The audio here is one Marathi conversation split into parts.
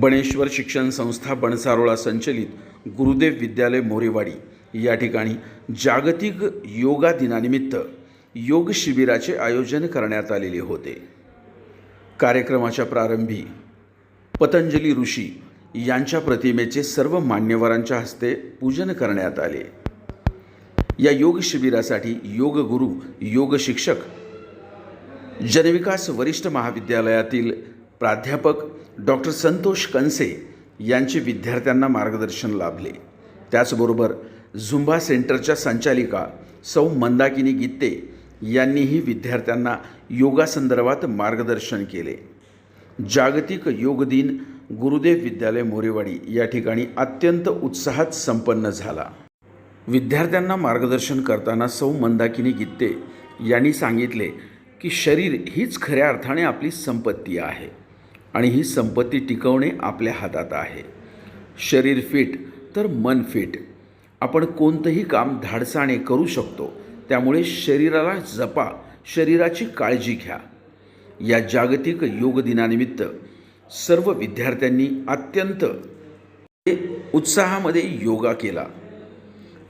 बणेश्वर शिक्षण संस्था बनसारोळा संचलित गुरुदेव विद्यालय मोरेवाडी. या ठिकाणी जागतिक योगा दिनानिमित्त योग शिबिराचे आयोजन करण्यात आलेले होते. कार्यक्रमाच्या प्रारंभी पतंजली ऋषी यांच्या प्रतिमेचे सर्व मान्यवरांच्या हस्ते पूजन करण्यात आले. या योग शिबिरासाठी योग गुरु योग शिक्षक जनविकास वरिष्ठ महाविद्यालयातील प्राध्यापक डॉक्टर संतोष कनसे यांचे विद्यार्थ्यांना मार्गदर्शन लाभले. त्याचबरोबर झुंबा सेंटरच्या संचालिका सौ मंदाकिनी गित्ते यांनीही विद्यार्थ्यांना योगासंदर्भात मार्गदर्शन केले. जागतिक योग दिन गुरुदेव विद्यालय मोरेवाडी या ठिकाणी अत्यंत उत्साहात संपन्न झाला. विद्यार्थ्यांना मार्गदर्शन करताना सौ मंदाकिनी गित्ते यांनी सांगितले की शरीर हीच खऱ्या अर्थाने आपली संपत्ती आहे. आणि ही संपत्ती टिकवणे आपल्या हातात आहे. शरीर फिट तर मन फिट आपण कोणतंही काम धाडसाने करू शकतो. त्यामुळे शरीराला जपा शरीराची काळजी घ्या. या जागतिक योग दिनानिमित्त सर्व विद्यार्थ्यांनी अत्यंत उत्साहामध्ये योगा केला.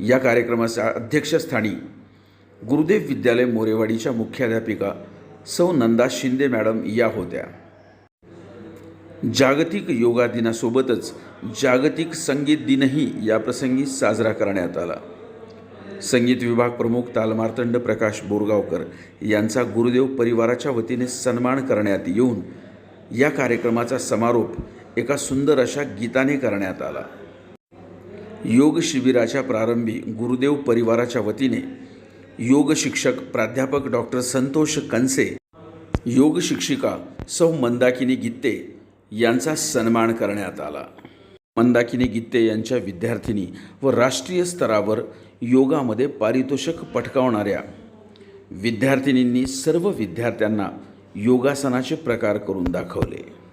या कार्यक्रमाच्या अध्यक्षस्थानी गुरुदेव विद्यालय मोरेवाडीच्या मुख्याध्यापिका सौ नंदा शिंदे मॅडम या होत्या. जागतिक योगा दिनासोबतच जागतिक संगीत दिनही या प्रसंगी साजरा करण्यात आला. संगीत विभाग प्रमुख तालमार्तंड प्रकाश बोरगावकर यांचा गुरुदेव परिवाराच्या वतीने सन्मान करण्यात येऊन या कार्यक्रमाचा समारोप एका सुंदर अशा गीताने करण्यात आला. योग शिबिराच्या प्रारंभी गुरुदेव परिवाराच्या वतीने योग शिक्षक प्राध्यापक डॉक्टर संतोष कनसे योग शिक्षिका सौ मंदाकिनी गित्ते यांचा सन्मान करण्यात आला. मंदाकिनी गित्ते यांच्या विद्यार्थिनी व राष्ट्रीय स्तरावर योगामध्ये पारितोषिक पटकावणाऱ्या विद्यार्थिनींनी सर्व विद्यार्थ्यांना योगासनाचे प्रकार करून दाखवले.